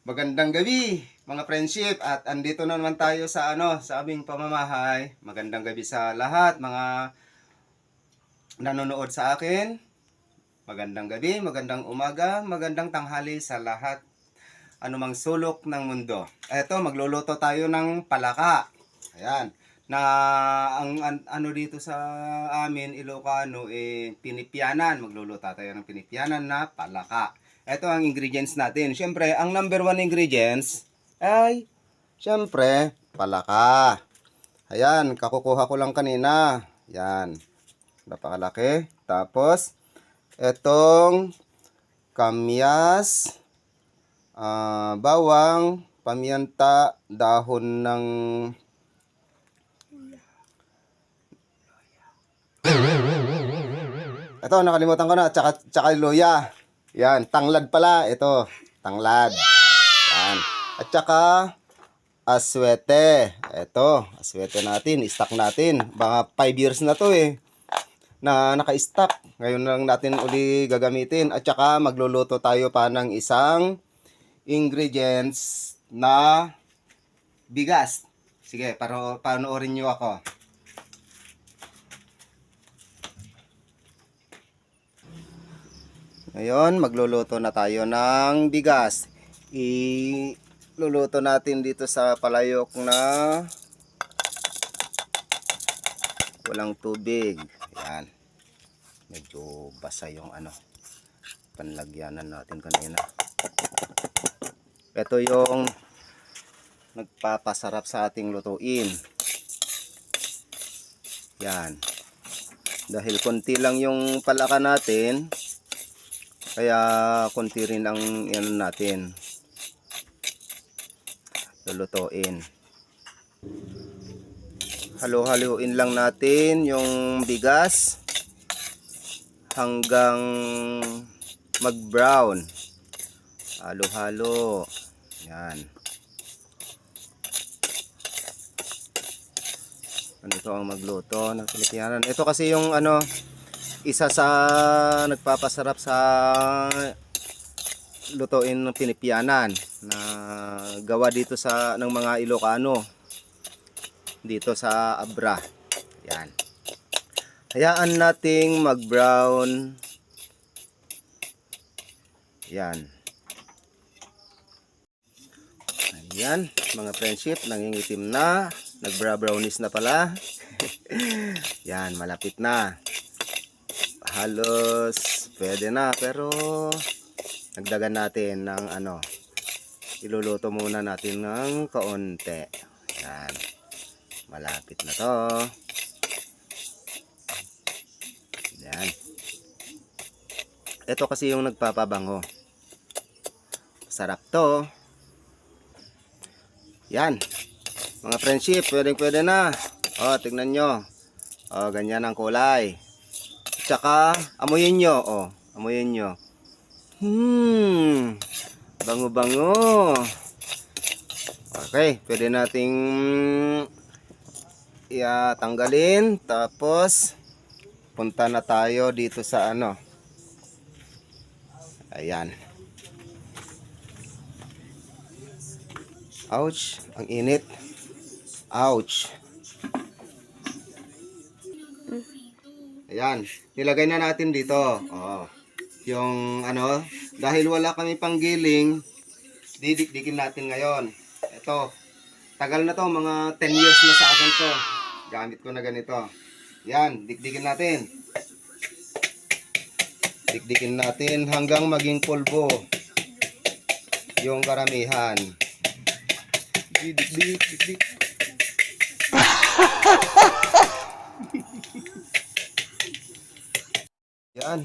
Magandang gabi, mga friendship at andito na naman tayo sa ano, sa aming pamamahay. Magandang gabi sa lahat, mga nanonood sa akin. Magandang gabi, magandang umaga, magandang tanghali sa lahat anumang sulok ng mundo. Eto, magluluto tayo ng palaka. Ayan. Na ang an- ano dito sa amin, Ilocano, eh, pinipyanan. Magluluto tayo ng pinipyanan na palaka. Ito ang ingredients natin. Siyempre, ang number one ingredients ay, siyempre, palaka. Ayan, kakukuha ko lang kanina. Yan. Napakalaki. Tapos, etong kamyas, ah, bawang, pamienta, dahon ng Ito, nakalimutan ko na. Tsaka, tsaka luya. Yan, tanglad pala. Ito, tanglad. Yan. At tsaka, aswete. Ito, aswete natin. Stock natin. Baka 5 years na to eh. Na naka-stock. Ngayon lang natin uli gagamitin. At tsaka, magluluto tayo pa ng isang ingredients na bigas. Sige, paro, panoorin nyo ako. Ngayon, magluluto na tayo ng bigas. Iluluto natin dito sa palayok na walang tubig. Yan. Medyo basa yung ano, panlagyanan natin kanina. Ito yung nagpapasarap sa ating lutuin. Yan. Dahil konti lang yung palaka natin, kaya konti rin ang yan natin lulutuin. Halo-haluin lang natin yung bigas hanggang mag-brown. Halo-halo. Yan. Ganito ang magluto ng Pilipinan. Ito kasi yung ano, isa sa nagpapasarap sa lutuin ng pinipianan na gawa dito sa ng mga Ilocano dito sa Abra. Yan. Hayaan nating mag-brown. Yan. Ayan, mga friendship, nangingitim na. Nagbra-brownies na pala. Yan, malapit na halos pwede na pero nagdagan natin ng ano iluluto muna natin ng kaunti. Yan. Malapit na to. Yan. Ito kasi yung nagpapabango. Sarap to. Yan. Mga friendship pwede pwede na. O tignan nyo. O ganyan ang kulay Tsaka, amuyin nyo. Oh, amuyin nyo. Hmm. Bango-bango. Okay, pwede nating iatanggalin. Tapos, punta na tayo dito sa ano. Ayan. Ouch, ang init. Ouch. Ayan, nilagay na natin dito. Oh. Yung ano, dahil wala kami panggiling, didikdikin natin ngayon. Ito, tagal na to, mga 10 years na sa akin to. Gamit ko na ganito. Yan, dikdikin natin. Dikdikin natin hanggang maging pulbo. Yung karamihan. Dikdik. Yan.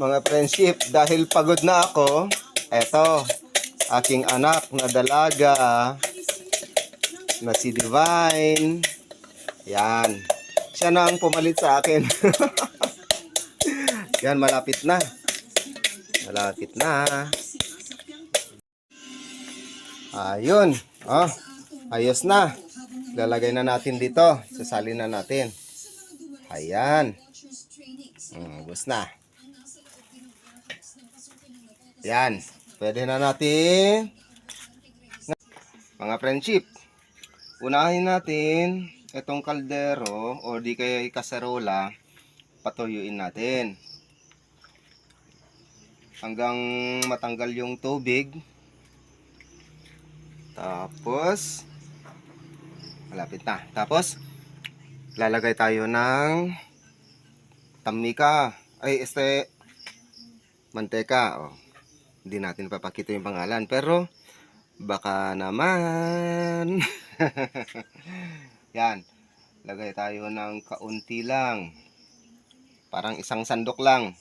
Mga friendship, dahil pagod na ako, eto, aking anak na dalaga na si Divine. Yan. Siya na ang pumalit sa akin. Yan, malapit na. Malapit na. Ayun. Oh, ayos na. Lalagay na natin dito. Sasalin na natin. Ayan. Ubos na. Yan. pwede na natin mga friendship. Unahin natin itong kaldero o di kaya kaserola patuyuin natin. Hanggang matanggal yung tubig. Tapos malapit na. Tapos lalagay tayo ng tamika. Ay, este manteka. Oh. Hindi natin papakita yung pangalan. Pero baka naman. Yan. Lagay tayo ng kaunti lang. Parang isang sandok lang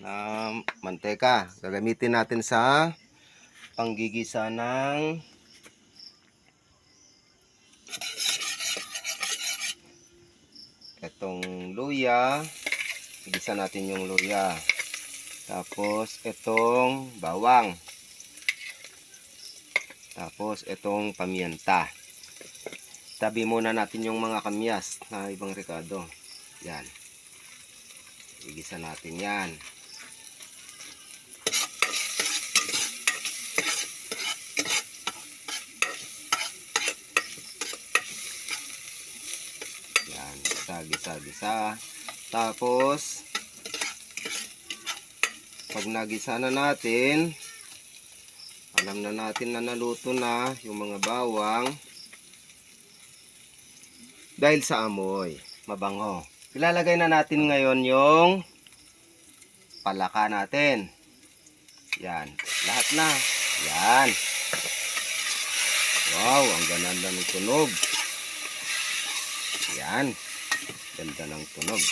na manteka. Gagamitin natin sa panggigisa ng itong luya. Igisa natin yung luya. Tapos itong bawang. Tapos itong pamienta. Tabi muna natin yung mga kamyas na ibang rekado. Yan. Igisa natin yan. Yan. Gisa, gisa, gisa. Tapos, pag nagisa na natin, alam na natin na naluto na yung mga bawang dahil sa amoy, mabango. Ilalagay na natin ngayon yung palaka natin. Yan, lahat na. Yan. Wow, ang ganda ng tunog. Yan, ganda ng tunog.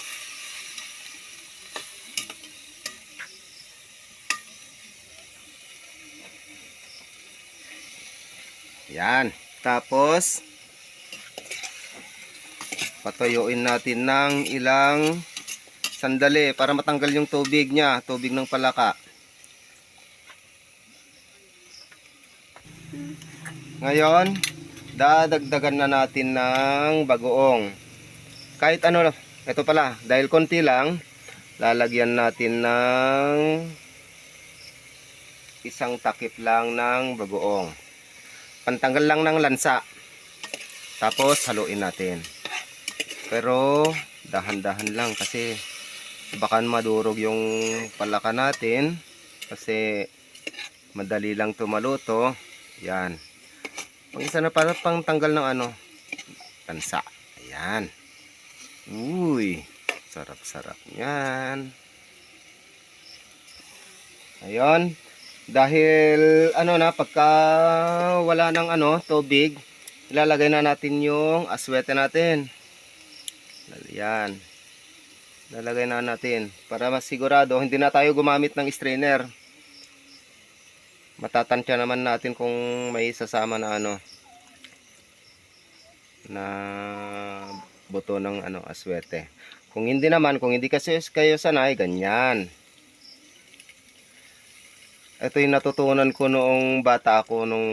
Yan. Tapos, patuyuin natin ng ilang sandali para matanggal yung tubig niya, tubig ng palaka. Ngayon, dadagdagan na natin ng bagoong. Kahit ano, ito pala, dahil konti lang, lalagyan natin ng isang takip lang ng bagoong. Pantanggal lang ng lansa. Tapos haluin natin. Pero dahan-dahan lang kasi baka madurog yung palaka natin kasi madali lang tumaluto. Yan. Pang isa na para pang tanggal ng ano, lansa. Ayan. Uy, sarap-sarap yan. Ayun. Dahil ano na pagka wala ng ano tubig, ilalagay na natin yung aswete natin. Yan. Lalagay na natin para mas sigurado hindi na tayo gumamit ng strainer. Matatansya naman natin kung may sasama na ano na buto ng ano aswete. Kung hindi naman, kung hindi kasi kayo sanay, ganyan. Ito yung natutunan ko noong bata ako nung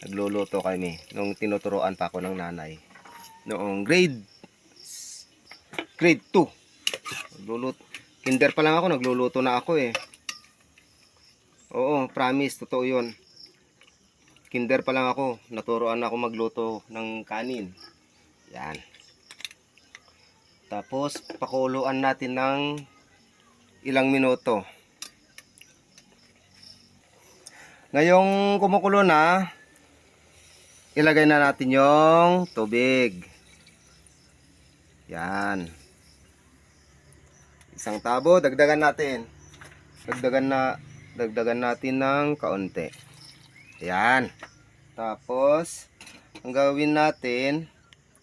nagluluto kami. Nung tinuturoan pa ako ng nanay. Noong grade grade 2. Nagluluto. Kinder pa lang ako, nagluluto na ako eh. Oo, promise, totoo yun. Kinder pa lang ako, naturoan na ako magluto ng kanin. Yan. Tapos, pakuluan natin ng ilang minuto. Ngayong kumukulo na, ilagay na natin yung tubig. Yan. Isang tabo, dagdagan natin. Dagdagan na dagdagan natin ng kaunti. Yan. Tapos, ang gawin natin,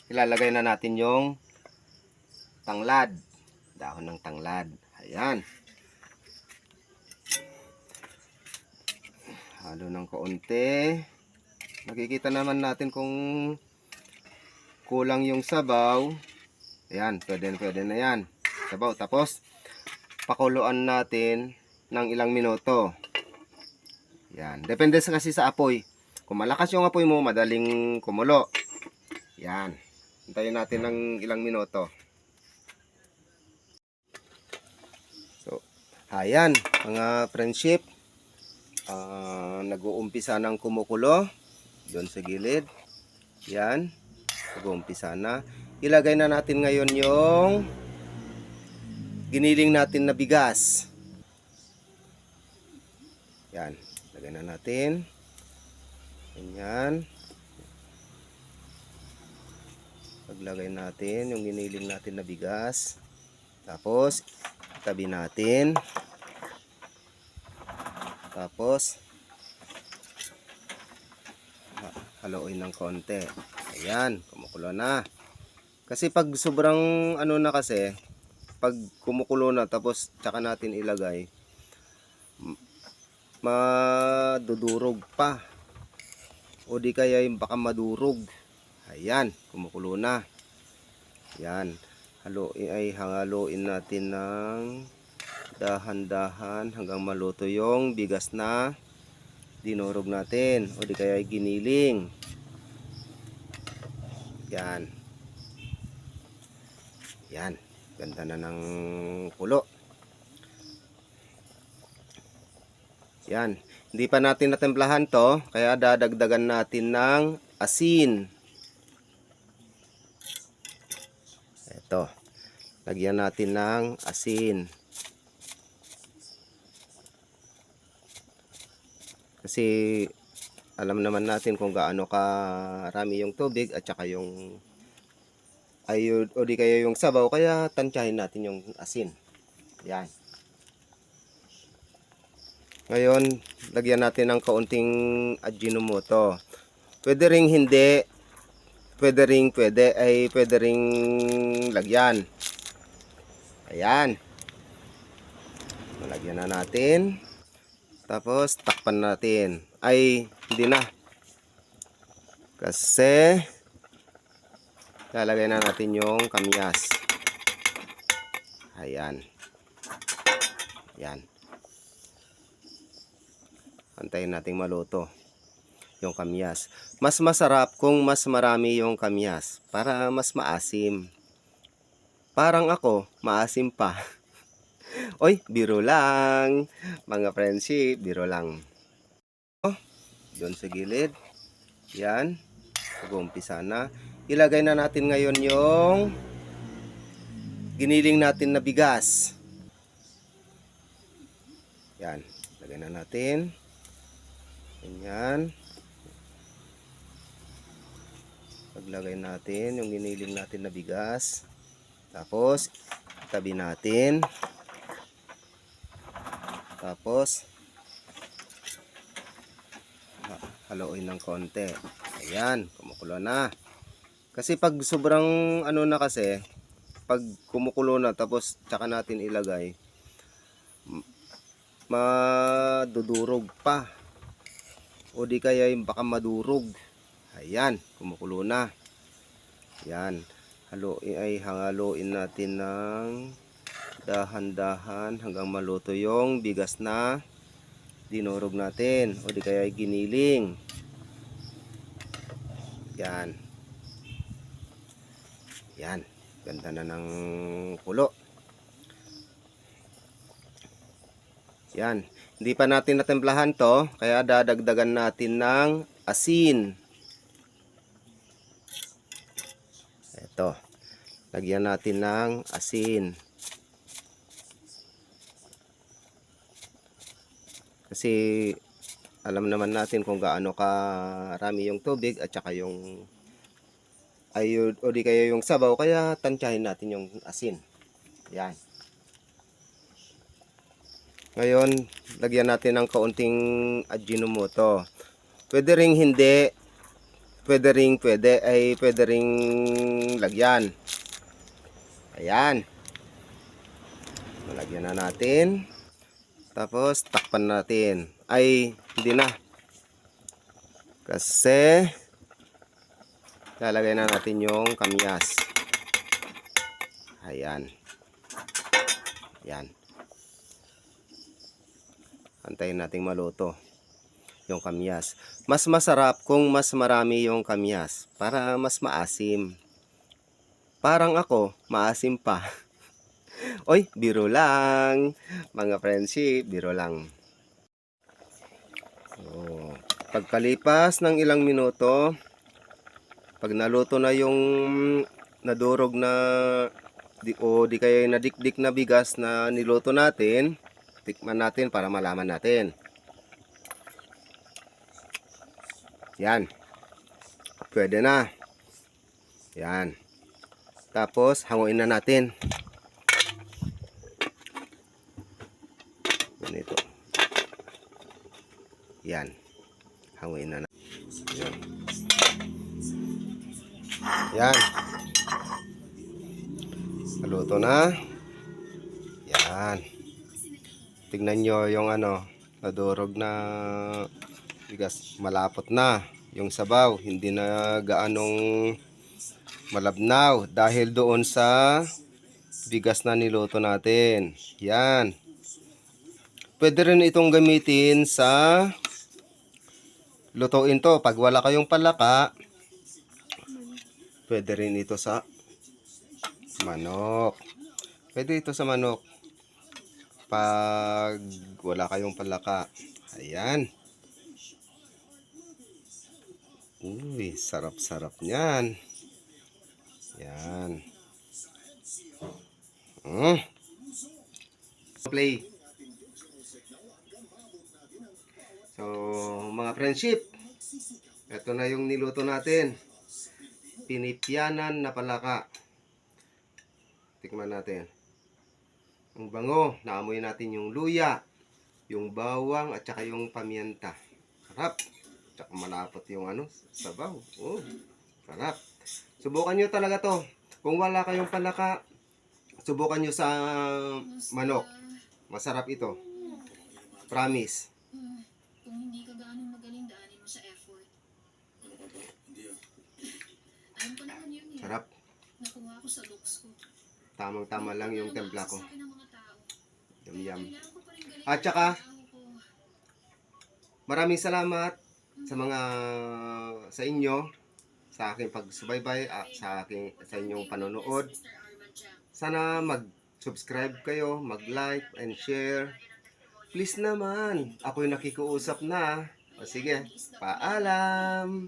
ilalagay na natin yung tanglad. Dahon ng tanglad. Ayan. Halo ng kaunti. Makikita naman natin kung kulang yung sabaw. Ayan, pwede, pwede na yan. Sabaw. Tapos, pakuluan natin ng ilang minuto. Yan. Depende sa kasi sa apoy. Kung malakas yung apoy mo, madaling kumulo. Yan. Hintayin natin ng ilang minuto. So, ayan, mga friendship. Nag-uumpisa ng kumukulo doon sa gilid. Yan. Nag-uumpisa na. Ilagay na natin ngayon yung giniling natin na bigas. Yan. Lagay na natin. Ganyan. Paglagay natin yung giniling natin na bigas. Tapos, tabi natin. Tapos, haluin ng konti. Ayan, kumukulo na. Kasi pag sobrang ano na kasi, pag kumukulo na tapos tsaka natin ilagay, madudurog pa. O di kaya yung baka madurog. Ayan, kumukulo na. Yan. Halo, ay hangaluin natin ng dahan-dahan hanggang maluto yung bigas na dinurog natin o di kaya giniling. Yan. Yan. Ganda na ng kulo. Yan. Hindi pa natin natemplahan to, kaya dadagdagan natin ng asin. Ito. Lagyan natin ng asin. Kasi alam naman natin kung gaano karami yung tubig at saka yung ay o di kaya yung sabaw kaya tansyahin natin yung asin. Yan. Ngayon, lagyan natin ng kaunting Ajinomoto. Pwede ring hindi. Pwede ring pwede ay pwede ring lagyan. Ayan. Malagyan na natin. Tapos takpan natin. Ay, hindi na. Kasi lalagay na natin yung kamyas. Ayan. Ayan. Antayin nating maluto yung kamyas. Mas masarap kung mas marami yung kamyas para mas maasim. Parang ako, maasim pa. Oy, biro lang. Mga friendship, biro lang. Doon sa gilid. Yan. Mag-umpisa na. Ilagay na natin ngayon yung giniling natin na bigas. Yan. Lagay na natin. Ganyan. Paglagay natin yung giniling natin na bigas. Tapos, tabi natin. Tapos, haluin ng konti. Ayan, kumukulo na. Kasi pag sobrang ano na kasi, pag kumukulo na tapos tsaka natin ilagay, madudurog pa. O di kaya yung baka madurog. Ayan, kumukulo na. Ayan, halo, ay hangaluin natin ng dahan-dahan hanggang maluto yung bigas na dinurog natin o di kaya giniling. Yan. Yan. Ganda na ng kulo. Yan. Hindi pa natin natemplahan to, kaya dadagdagan natin ng asin. Ito. Lagyan natin ng asin. Kasi alam naman natin kung gaano karami yung tubig at saka yung ay o di kaya yung sabaw kaya tansyahin natin yung asin. Yan. Ngayon, lagyan natin ng kaunting Ajinomoto. Pwede ring hindi. Pwede ring pwede ay pwede ring lagyan. Ayan. Malagyan na natin. Tapos, takpan natin. Ay, hindi na. Kasi, lalagay na natin yung kamyas. Ayan. Ayan. Antayin nating maluto yung kamyas. Mas masarap kung mas marami yung kamyas para mas maasim. Parang ako, maasim pa. Oy, biro lang. Mga friendship, biro lang. Pagkalipas ng ilang minuto, pag naluto na yung nadurog na di, o di kaya nadikdik na bigas na niluto natin, tikman natin para malaman natin. Yan. Pwede na. Yan. Tapos, hanguin na natin. Ganito. Yan. Hanguin na na. Yan. Yan. Naluto na. Yan. Tignan nyo yung ano, nadurog na bigas. Malapot na yung sabaw. Hindi na gaanong malabnaw dahil doon sa bigas na niluto natin. Yan. Pwede rin itong gamitin sa lutuin to. Pag wala kayong palaka, pwede rin ito sa manok. Pwede ito sa manok. Pag wala kayong palaka. Ayan. Uy, sarap-sarap niyan. Yan. Mm. Play. So, mga friendship, ito na yung niluto natin. Pinipyanan na palaka. Tikman natin. Ang bango, naamoy natin yung luya, yung bawang, at saka yung pamienta. Sarap. Tsaka malapot yung ano, sabaw. Oh, sarap. Subukan nyo talaga to. Kung wala kayong palaka, subukan nyo sa manok. Masarap ito. Promise. Nakuha ko sa looks ko. Tamang-tama lang yung templa ko. Sa akin ng mga tao. Yum yum. Kailangan ko pa rin galing At saka, maraming salamat sa mga sa inyo sa aking pagsubaybay at sa aking sa inyong panonood. Sana mag-subscribe kayo, mag-like and share. Please naman, ako'y nakikiusap na. O sige, paalam.